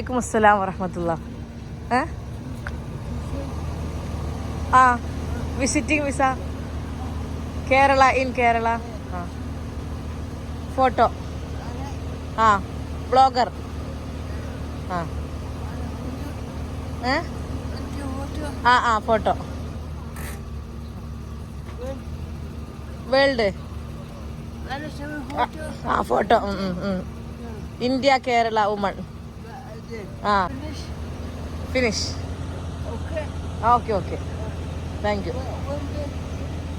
വലൈക്കും അസ്സലാം വറഹമത്തുള്ള. ആ visiting visa. Kerala in Kerala. ആ. ഫോട്ടോ. ആ ബ്ലോഗർ. ആ. ആ ആ ഫോട്ടോ. വേൾഡ്. ആ ഫോട്ടോ. ഇന്ത്യ കേരള ഉമൺ ആ. Finish okay okay thank you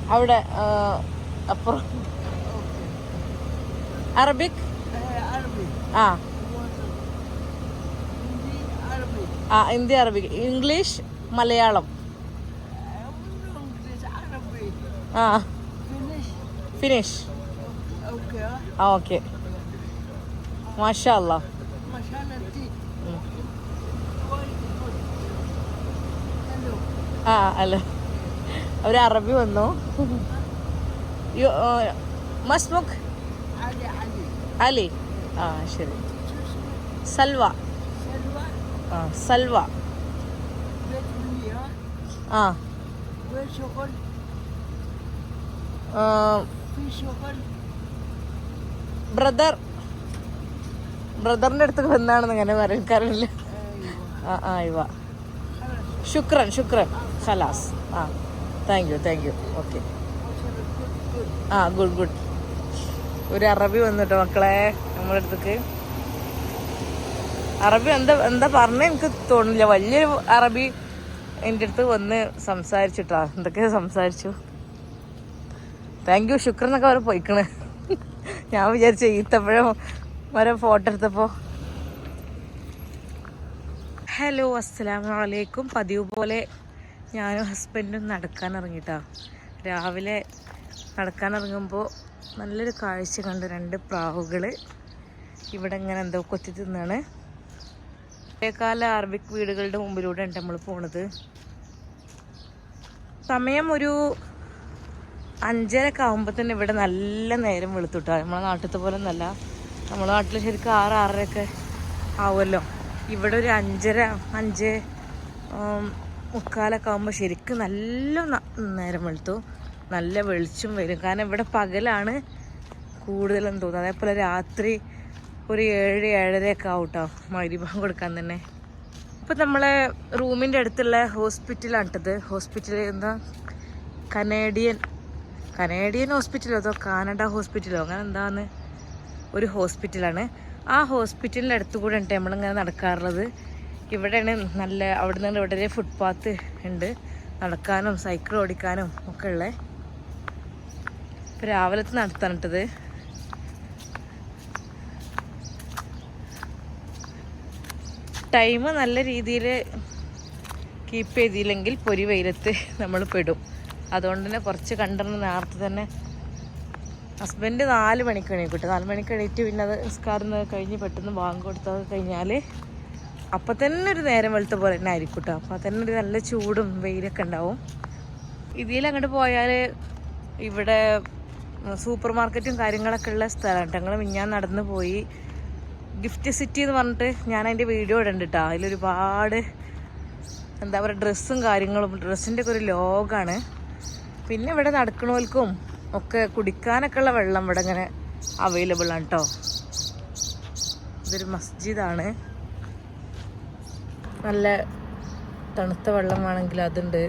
അവിടെ അപ്പുറം. അറബിക് ആ. ആ ഹിന്ദി അറബിക് ഇംഗ്ലീഷ് മലയാളം. ആ. ഫിനിഷ് ആ ഓക്കെ മാഷാ അല്ലാ ആ അല്ല. ഒരു അറബി വന്നു. മസ്മുഖ്. അലി. ആ ശരി. സൽവ. ആ സൽവ. ആ. ബ്രദർ. ബ്രദറിന്റെ അടുത്ത് വന്നാണെന്ന് ഇങ്ങനെ പറയാൻ കാരണമില്ല ആ ആ ഇവ. ശുക്രൻ ശുക്രൻ. ഖലാസ് ആ thank you thank you okay ആ ഗുഡ് ഗുഡ് ഒരു അറബി വന്നിട്ടോ മക്കളെ നമ്മുടെ അടുത്തേക്ക്. അറബി എന്താ എന്താ പറഞ്ഞ? എനിക്ക് തോന്നില്ല വലിയൊരു അറബി എന്റെ അടുത്ത് വന്ന് സംസാരിച്ചിട്ടാ. എന്തൊക്കെ സംസാരിച്ചു? താങ്ക് യു ശുക്ര എന്നൊക്കെ അവർ പോയിക്കണ്. ഞാൻ വിചാരിച്ച ഈത്തപ്പഴം വരെ ഫോട്ടോ എടുത്തപ്പോൾ ഹലോ അസ്സലാമലൈക്കും പതിവ് പോലെ ഞാനും ഹസ്ബൻഡും നടക്കാൻ ഇറങ്ങിട്ടാ രാവിലെ നടക്കാൻ ഇറങ്ങുമ്പോൾ നല്ലൊരു കാഴ്ച കണ്ട് രണ്ട് പ്രാവുകൾ ഇവിടെ ഇങ്ങനെ എന്തോ കൊത്തി തിന്നാണ്. പഴയകാല അറബിക് വീടുകളുടെ മുമ്പിലൂടെയാണ് നമ്മൾ പോണത്. സമയം ഒരു അഞ്ചരക്കെ ആകുമ്പോൾ തന്നെ ഇവിടെ നല്ല നേരം വെളുത്തുട്ടാ. നമ്മളെ നാട്ടിലത്തെ പോലെ ഒന്നല്ല നമ്മളെ നാട്ടിൽ ശരിക്കും ആറ് ആറരയൊക്കെ ആവുമല്ലോ. ഇവിടെ ഒരു അഞ്ചര അഞ്ച് മുക്കാലൊക്കെ ആകുമ്പോൾ ശരിക്കും നല്ല നേരം വെളുത്തു. നല്ല വെളിച്ചം വരും. കാരണം ഇവിടെ പകലാണ് കൂടുതലെന്ന് തോന്നുന്നത്. അതേപോലെ രാത്രി ഒരു ഏഴ് ഏഴരയൊക്കെ ആവും കേട്ടോ മരുഭാഗം കൊടുക്കാൻ തന്നെ. ഇപ്പം നമ്മളെ റൂമിന്റെ അടുത്തുള്ള ഹോസ്പിറ്റലാണ് കേട്ടത് ഹോസ്പിറ്റൽ എന്താ? കനേഡിയൻ കനേഡിയൻ ഹോസ്പിറ്റലോ അതോ കാനഡ ഹോസ്പിറ്റലോ? അങ്ങനെ എന്താന്ന്? ഒരു ഹോസ്പിറ്റലാണ്. ആ ഹോസ്പിറ്റലിന്റെ അടുത്ത് കൂടെ ഉണ്ട് നമ്മളിങ്ങനെ നടക്കാറുള്ളത്. ഇവിടെയാണ് നല്ല അവിടെ നിന്ന് ഇവിടെ ഫുട്പാത്ത് ഉണ്ട്. നടക്കാനും സൈക്കിൾ ഓടിക്കാനും ഒക്കെ ഉള്ളത് ഇപ്പം രാവിലത്തെ നടത്താനിട്ടത് ടൈം നല്ല രീതിയിൽ കീപ്പ് ചെയ്തില്ലെങ്കിൽ പൊരി വെയിലത്ത് നമ്മൾ പെടും. അതുകൊണ്ട് തന്നെ കുറച്ച് കണ്ടെന്ന് നേരത്തെ തന്നെ ഹസ്ബൻഡ് നാല് മണിക്ക് എണീക്കിട്ട് നാല് മണിക്ക് എണീറ്റ് പിന്നെ അത് നിസ്കാരം കഴിഞ്ഞ് പെട്ടെന്ന് ബാങ്ക് കൊടുത്തത് കഴിഞ്ഞാൽ അപ്പം തന്നെ ഒരു നേരം വെളുത്ത പോലെ തന്നെ ആയിരിക്കും കേട്ടോ അപ്പം തന്നെ ഒരു നല്ല ചൂടും വെയിലൊക്കെ ഉണ്ടാവും. ഇതിൽ അങ്ങോട്ട് പോയാൽ ഇവിടെ സൂപ്പർ മാർക്കറ്റും കാര്യങ്ങളൊക്കെ ഉള്ള സ്ഥലമാണ് ഞങ്ങൾ മിഞ്ഞാൻ നടന്നു പോയി. ഗിഫ്റ്റ് സിറ്റി എന്ന് പറഞ്ഞിട്ട് ഞാൻ അതിന്റെ വീഡിയോ ഇടുന്നുണ്ട് കേട്ടോ അതിലൊരുപാട് എന്താ പറയുക ഡ്രസ്സും കാര്യങ്ങളും. ഡ്രസ്സിന്റെ ഒക്കെ ഒരു ലോഗാണ്. പിന്നെ ഇവിടെ നടക്കണവർക്കും ഒക്കെ കുടിക്കാനൊക്കെ ഉള്ള വെള്ളം ഇവിടെ ഇങ്ങനെ അവൈലബിൾ ആണ് കേട്ടോ ഇതൊരു മസ്ജിദാണ്. നല്ല തണുത്ത വെള്ളം വേണമെങ്കിൽ അതുണ്ട്.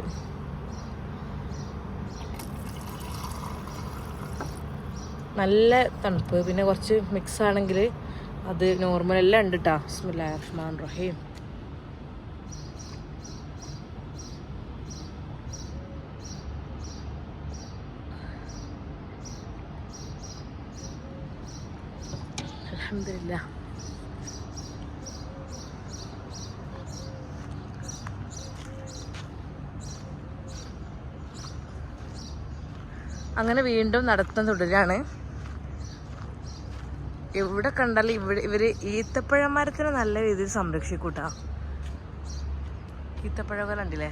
നല്ല തണുപ്പ്. പിന്നെ കുറച്ച് മിക്സ് ആണെങ്കിൽ അത് നോർമൽ എല്ലാം ഉണ്ട് കേട്ടോ ബിസ്മില്ലാ റഹ്മാൻ റഹീം. അങ്ങനെ വീണ്ടും നടത്തം തുടരാണ്. എവിടെ കണ്ടാലും ഇവിടെ ഇവർ ഈത്തപ്പഴ നല്ല രീതിയിൽ സംരക്ഷിക്കൂട്ടാ. ഈത്തപ്പഴമൊക്കെ കണ്ടില്ലേ?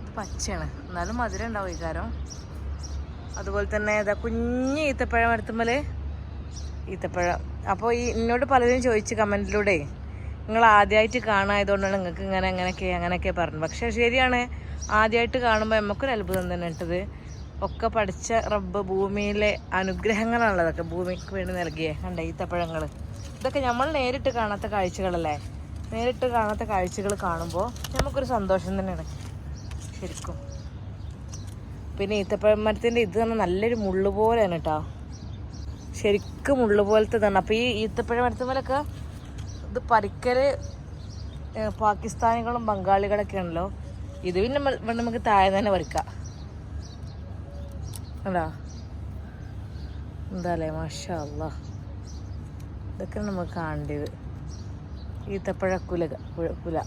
ഇത് പച്ചയാണ്. എന്നാലും മധുരം ഉണ്ടാവും ഈ കാരം. അതുപോലെ തന്നെ ഇതാ കുഞ്ഞ് ഈത്തപ്പഴ മരത്തുമ്മൽ ഈത്തപ്പഴം. അപ്പോൾ ഈ എന്നോട് പലരും ചോദിച്ച് കമന്റിലൂടെ നിങ്ങൾ ആദ്യമായിട്ട് കാണായതുകൊണ്ടാണ് നിങ്ങൾക്ക് ഇങ്ങനെ അങ്ങനെയൊക്കെ അങ്ങനെയൊക്കെ പറഞ്ഞത്. പക്ഷെ ശരിയാണ് ആദ്യമായിട്ട് കാണുമ്പോൾ നമുക്കൊരു അത്ഭുതം തന്നെ ഇട്ടത്. ഒക്കെ പഠിച്ച റബ്ബ് ഭൂമിയിലെ അനുഗ്രഹങ്ങളാണുള്ളതൊക്കെ ഭൂമിക്ക് വേണ്ടി നൽകിയേ. കണ്ട ഈത്തപ്പഴങ്ങൾ ഇതൊക്കെ നമ്മൾ നേരിട്ട് കാണാത്ത കാഴ്ചകളല്ലേ? നേരിട്ട് കാണാത്ത കാഴ്ചകൾ കാണുമ്പോൾ നമുക്കൊരു സന്തോഷം തന്നെയാണ്. ശരിക്കും. പിന്നെ ഈത്തപ്പഴം മരത്തിന്റെ ഇത് തന്നെ നല്ലൊരു മുള്ളു പോലെയാണ് കേട്ടോ ശരിക്കും മുള്ളു പോലത്തെ തന്നെ അപ്പോൾ ഈ ഈത്തപ്പഴ മരത്തുമ്മലൊക്കെ ഇത് പരിക്കൽ പാകിസ്ഥാനികളും ബംഗാളികളൊക്കെ ആണല്ലോ ഇത് പിന്നെ നമുക്ക് താഴെ തന്നെ പറിക്കാം. അതാ. എന്താല്ലേ മാഷാ അല്ലാ ഇതൊക്കെ നമുക്ക് കാണേണ്ടത്. ഈത്തപ്പഴ കുല- കുല.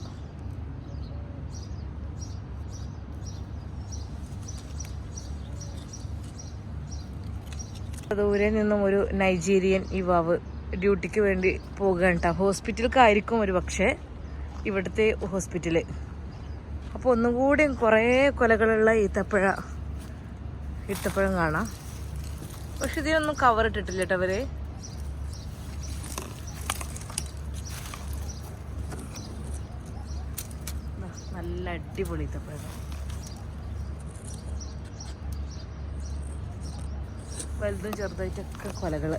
ദൂരെ നിന്നും ഒരു നൈജീരിയൻ യുവാവ് ഡ്യൂട്ടിക്ക് വേണ്ടി പോകുകയാണ് കേട്ടോ ഹോസ്പിറ്റലിലേക്കായിരിക്കും ഒരു പക്ഷേ ഇവിടുത്തെ ഹോസ്പിറ്റൽ. അപ്പോൾ ഒന്നും കൂടി കുറേ കൊലകളുള്ള ഈത്തപ്പഴ ഈത്തപ്പഴം കാണാം. പക്ഷെ ഇതിനൊന്നും കവർ ഇട്ടിട്ടില്ല കേട്ടോ അവർ നല്ല അടിപൊളി ഇട്ടപ്പോഴും. വലുതും ചെറുതായിട്ടൊക്കെ കൊലകൾ.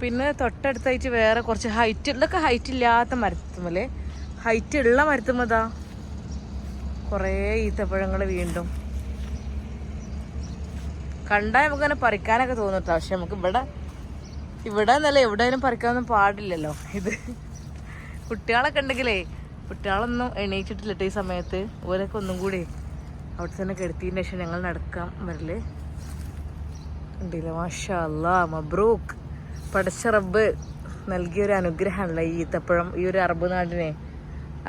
പിന്നെ തൊട്ടടുത്തായിട്ട് വേറെ കുറച്ച് ഹൈറ്റ് ഇതൊക്കെ ഹൈറ്റ് ഇല്ലാത്ത മരത്തുമല്ലേ ഹൈറ്റ് ഉള്ള മരത്തുമ്മതാ കുറേ ഈത്തപ്പഴങ്ങൾ വീണ്ടും. കണ്ടാൽ നമുക്ക് അങ്ങനെ പറിക്കാനൊക്കെ തോന്നുട്ടോ. പക്ഷെ നമുക്ക് ഇവിടെ ഇവിടെ നല്ല എവിടെയും പറിക്കാനൊന്നും പാടില്ലല്ലോ. ഇത് കുട്ടികളൊക്കെ ഉണ്ടെങ്കിലേ കുട്ടികളൊന്നും എണീച്ചിട്ടില്ല ഈ സമയത്ത്. ഓരൊക്കെ ഒന്നും കൂടി അവിടെ തന്നെ കെടുത്തിയതിന് ശേഷം ഞങ്ങൾ നടക്കാൻ വരൽ ഉണ്ടല്ലോ മാഷാ അല്ലാ മബ്രൂക്ക്. പടച്ച റബ്ബ് നൽകിയ ഒരു അനുഗ്രഹമാണല്ലോ ഈ ഈത്തപ്പഴം ഈ ഒരു അറബ് നാടിനെ.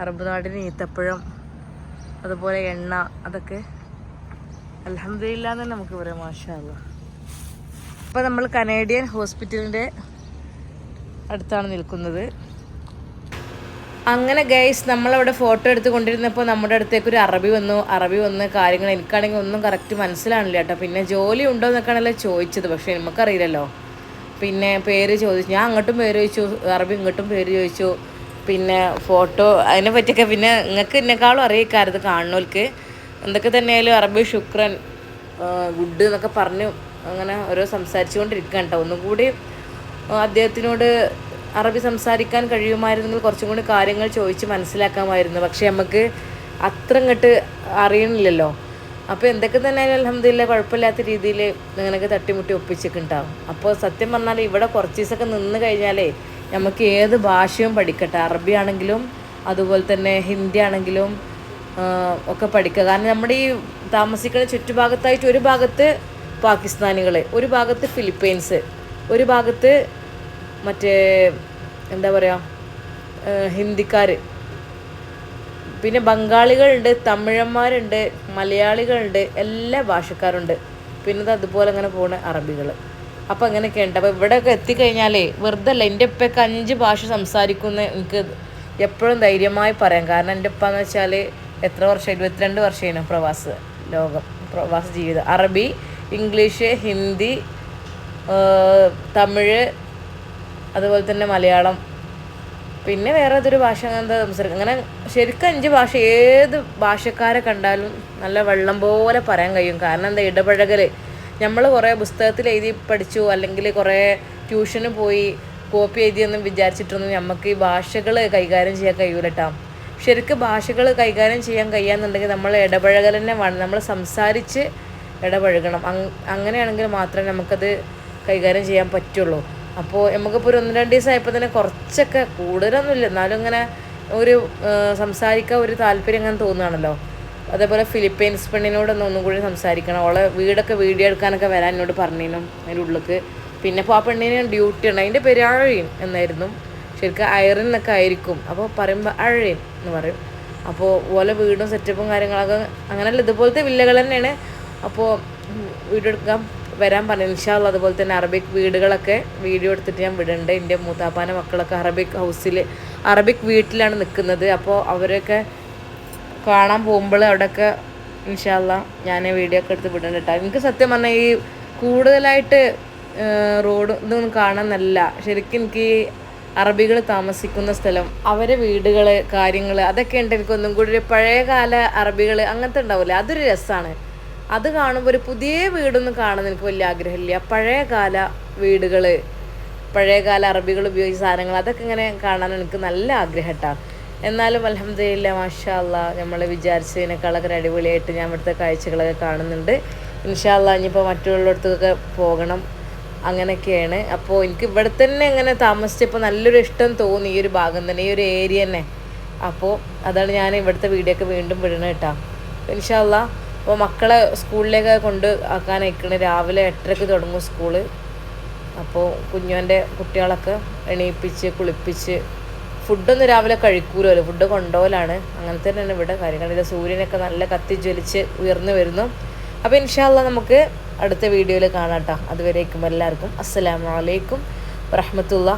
അറബ് നാടിന് ഈത്തപ്പഴം അതുപോലെ എണ്ണ അതൊക്കെ അലഹമില്ല തന്നെ നമുക്ക് പറയാം മാഷാ ഇപ്പം നമ്മൾ കനേഡിയൻ ഹോസ്പിറ്റലിന്റെ അടുത്താണ് നിൽക്കുന്നത്. അങ്ങനെ ഗൈസ് നമ്മളവിടെ ഫോട്ടോ എടുത്ത് കൊണ്ടിരുന്നപ്പോൾ നമ്മുടെ അടുത്തേക്ക് ഒരു അറബി വന്നു. അറബി വന്ന് കാര്യങ്ങൾ എനിക്കാണെങ്കിൽ ഒന്നും കറക്റ്റ് മനസ്സിലാണില്ല കേട്ടോ. പിന്നെ ജോലി ഉണ്ടോ എന്നൊക്കെയാണല്ലോ ചോദിച്ചത് പക്ഷേ നമുക്കറിയില്ലല്ലോ. പിന്നെ പേര് ചോദിച്ചു ഞാൻ അങ്ങോട്ടും പേര് ചോദിച്ചു അറബി ഇങ്ങോട്ടും പേര് ചോദിച്ചു. പിന്നെ ഫോട്ടോ അതിനെ പറ്റിയൊക്കെ പിന്നെ നിങ്ങൾക്ക് എന്നെക്കാളും അറിയിക്കാറത് കാണുന്നവർക്ക്. എന്തൊക്കെ തന്നെയായാലും അറബി ശുക്രൻ ഗുഡ് എന്നൊക്കെ പറഞ്ഞു അങ്ങനെ ഓരോ സംസാരിച്ചുകൊണ്ടിരിക്കുകയാണ് കേട്ടോ. ഒന്നും കൂടി ആ, അദ്ദേഹത്തിനോട് അറബി സംസാരിക്കാൻ കഴിയുമായിരുന്നെങ്കിൽ കുറച്ചും കൂടി കാര്യങ്ങൾ ചോദിച്ച് മനസ്സിലാക്കാമായിരുന്നു. പക്ഷേ നമുക്ക് അത്ര ഇങ്ങോട്ട് അറിയണില്ലല്ലോ. അപ്പോൾ എന്തൊക്കെ തന്നെ അലഹമ്മദില്ല കുഴപ്പമില്ലാത്ത രീതിയിൽ അങ്ങനെയൊക്കെ തട്ടിമുട്ടി ഒപ്പിച്ചിട്ടുണ്ടാവും. അപ്പോൾ സത്യം പറഞ്ഞാൽ ഇവിടെ കുറച്ച് ദിവസമൊക്കെ നിന്ന് കഴിഞ്ഞാലേ നമുക്ക് ഏത് ഭാഷയും പഠിക്കട്ടെ. അറബി ആണെങ്കിലും അതുപോലെ തന്നെ ഹിന്ദി ആണെങ്കിലും ഒക്കെ പഠിക്കുക. കാരണം നമ്മുടെ ഈ താമസിക്കുന്ന ചുറ്റുഭാഗത്തായിട്ട് ഒരു ഭാഗത്ത് പാകിസ്ഥാനികൾ ഒരു ഭാഗത്ത് ഫിലിപ്പീൻസ് ഒരു ഭാഗത്ത് മറ്റേ എന്താ പറയുക ഹിന്ദിക്കാർ പിന്നെ ബംഗാളികളുണ്ട് തമിഴന്മാരുണ്ട് മലയാളികളുണ്ട് എല്ലാ ഭാഷക്കാരുണ്ട്. പിന്നെ അതുപോലെ അങ്ങനെ പോണ അറബികൾ അപ്പോൾ അങ്ങനെയൊക്കെ ഉണ്ട് അപ്പോൾ ഇവിടെയൊക്കെ എത്തിക്കഴിഞ്ഞാലേ വെറുതെ അല്ല എന്റെ ഉപ്പയൊക്കെ അഞ്ച് ഭാഷ സംസാരിക്കുന്ന എനിക്ക് എപ്പോഴും ധൈര്യമായി പറയാം. കാരണം എന്റെ ഉപ്പ എന്ന് വെച്ചാൽ എത്ര വർഷം ഇരുപത്തിരണ്ട് വർഷമാണ് പ്രവാസ ലോകം പ്രവാസ ജീവിതം. അറബി ഇംഗ്ലീഷ് ഹിന്ദി തമിഴ് അതുപോലെ തന്നെ മലയാളം. പിന്നെ വേറെ ഏതൊരു ഭാഷ അങ്ങനത്തെ സംസാരിക്കും. അങ്ങനെ ശരിക്കും അഞ്ച് ഭാഷ ഏത് ഭാഷക്കാരെ കണ്ടാലും നല്ല വെള്ളം പോലെ പറയാൻ കഴിയും. കാരണം എന്താ ഇടപഴകൽ നമ്മൾ കുറേ പുസ്തകത്തിൽ എഴുതി പഠിച്ചു അല്ലെങ്കിൽ കുറേ ട്യൂഷന് പോയി കോപ്പി എഴുതിയെന്നും വിചാരിച്ചിട്ടൊന്നും നമുക്ക് ഈ ഭാഷകൾ കൈകാര്യം ചെയ്യാൻ കഴിയൂല കേട്ടോ ശരിക്കും ഭാഷകൾ കൈകാര്യം ചെയ്യാൻ കഴിയാന്നുണ്ടെങ്കിൽ നമ്മൾ ഇടപഴകൽ തന്നെ വേണം. നമ്മൾ സംസാരിച്ച് ഇടപഴകണം. അങ് അങ്ങനെയാണെങ്കിൽ മാത്രമേ നമുക്കത് കൈകാര്യം ചെയ്യാൻ പറ്റുള്ളൂ. അപ്പോൾ നമുക്കിപ്പോൾ ഒരു ഒന്ന് രണ്ട് ദിവസം ആയപ്പോൾ തന്നെ കുറച്ചൊക്കെ കൂടുതലൊന്നുമില്ല. എന്നാലും ഇങ്ങനെ ഒരു സംസാരിക്കാൻ ഒരു താല്പര്യം അങ്ങനെ തോന്നുകയാണല്ലോ. അതേപോലെ ഫിലിപ്പീൻസ് പെണ്ണിനോടൊന്ന് ഒന്നും കൂടി സംസാരിക്കണം. അവളെ വീടൊക്കെ വീഡിയോ എടുക്കാനൊക്കെ വരാൻ എന്നോട് പറഞ്ഞിരുന്നു അതിന്റെ ഉള്ളിലേക്ക്. പിന്നെ ഇപ്പോൾ ആ പെണ്ണിന് ഡ്യൂട്ടി ഉണ്ട്. അതിന്റെ പേര് അഴയൻ എന്നായിരുന്നു. ശരിക്കും അയറിൻ എന്നൊക്കെ ആയിരിക്കും. അപ്പോൾ പറയുമ്പോൾ അഴയൻ എന്ന് പറയും. അപ്പോൾ ഓലെ വീടും സെറ്റപ്പും കാര്യങ്ങളൊക്കെ അങ്ങനെയല്ല ഇതുപോലത്തെ വില്ലകൾ തന്നെയാണ്. അപ്പോൾ വീഡിയോ എടുക്കാൻ വരാൻ പറഞ്ഞു. ഇൻഷാള്ള അതുപോലെ തന്നെ അറബിക് വീടുകളൊക്കെ വീഡിയോ എടുത്തിട്ട് ഞാൻ വിടുന്നുണ്ട്. എന്റെ മൂത്താപ്പാന്റെ മക്കളൊക്കെ അറബിക് ഹൗസിൽ അറബിക് വീട്ടിലാണ് നിൽക്കുന്നത്. അപ്പോൾ അവരൊക്കെ കാണാൻ പോകുമ്പോൾ അവിടെയൊക്കെ ഇൻഷാല്ല ഞാൻ വീഡിയോ ഒക്കെ എടുത്ത് വിടുന്നുണ്ട് കേട്ടോ എനിക്ക് സത്യം പറഞ്ഞാൽ ഈ കൂടുതലായിട്ട് റോഡ് ഇതൊന്നും കാണാൻ നല്ല ശരിക്കും എനിക്ക് അറബികൾ താമസിക്കുന്ന സ്ഥലം അവരെ വീടുകൾ കാര്യങ്ങൾ അതൊക്കെ ഉണ്ട്. എനിക്ക് ഒന്നും കൂടി ഒരു പഴയകാല അറബികൾ അങ്ങനത്തെ ഉണ്ടാവില്ലേ അതൊരു രസമാണ് അത് കാണുമ്പോൾ ഒരു പുതിയ വീടൊന്നും കാണാൻ എനിക്ക് വലിയ ആഗ്രഹമില്ല. പഴയകാല വീടുകൾ പഴയകാല അറബികൾ ഉപയോഗിച്ച സാധനങ്ങൾ അതൊക്കെ ഇങ്ങനെ കാണാൻ എനിക്ക് നല്ല ആഗ്രഹം കേട്ടോ എന്നാലും അലഹമ്മദില്ല മാഷാ അല്ലാ നമ്മൾ വിചാരിച്ചതിനേക്കാളൊക്കെ അടിപൊളിയായിട്ട് ഞാൻ ഇവിടുത്തെ കാഴ്ചകളൊക്കെ കാണുന്നുണ്ട്. ഇൻഷാല്ല ഇനിയിപ്പോൾ മറ്റുള്ളിടത്തൊക്കെ പോകണം. അങ്ങനെയൊക്കെയാണ്. അപ്പോൾ എനിക്ക് ഇവിടെ തന്നെ ഇങ്ങനെ താമസിച്ചപ്പോൾ നല്ലൊരു ഇഷ്ടം തോന്നി ഈ ഒരു ഭാഗം തന്നെ ഈ ഒരു ഏരിയ തന്നെ. അപ്പോൾ അതാണ് ഞാൻ ഇവിടുത്തെ വീഡിയോ ഒക്കെ വീണ്ടും വിടണം കേട്ടോ ഇൻഷാല്ല അപ്പോൾ മക്കളെ സ്കൂളിലേക്ക് കൊണ്ട് ആക്കാൻ അയക്കണേ രാവിലെ എട്ടരക്ക് തുടങ്ങും സ്കൂൾ. അപ്പോൾ കുഞ്ഞോന്റെ കുട്ടികളൊക്കെ എണീപ്പിച്ച് കുളിപ്പിച്ച് ഫുഡൊന്നും രാവിലെ കഴിക്കൂലല്ലോ. ഫുഡ് കൊണ്ടുപോകലാണ് അങ്ങനത്തെ തന്നെയാണ് ഇവിടെ കാര്യങ്ങൾ. ഇത് സൂര്യനൊക്കെ നല്ല കത്തിജ്വലിച്ച് ഉയർന്നു വരുന്നു. അപ്പോൾ ഇൻഷാല്ല നമുക്ക് അടുത്ത വീഡിയോയിൽ കാണാം കേട്ടോ. അതുവരേക്കും എല്ലാവർക്കും. അസ്സലാമു അലൈക്കും വറഹമത്തുള്ള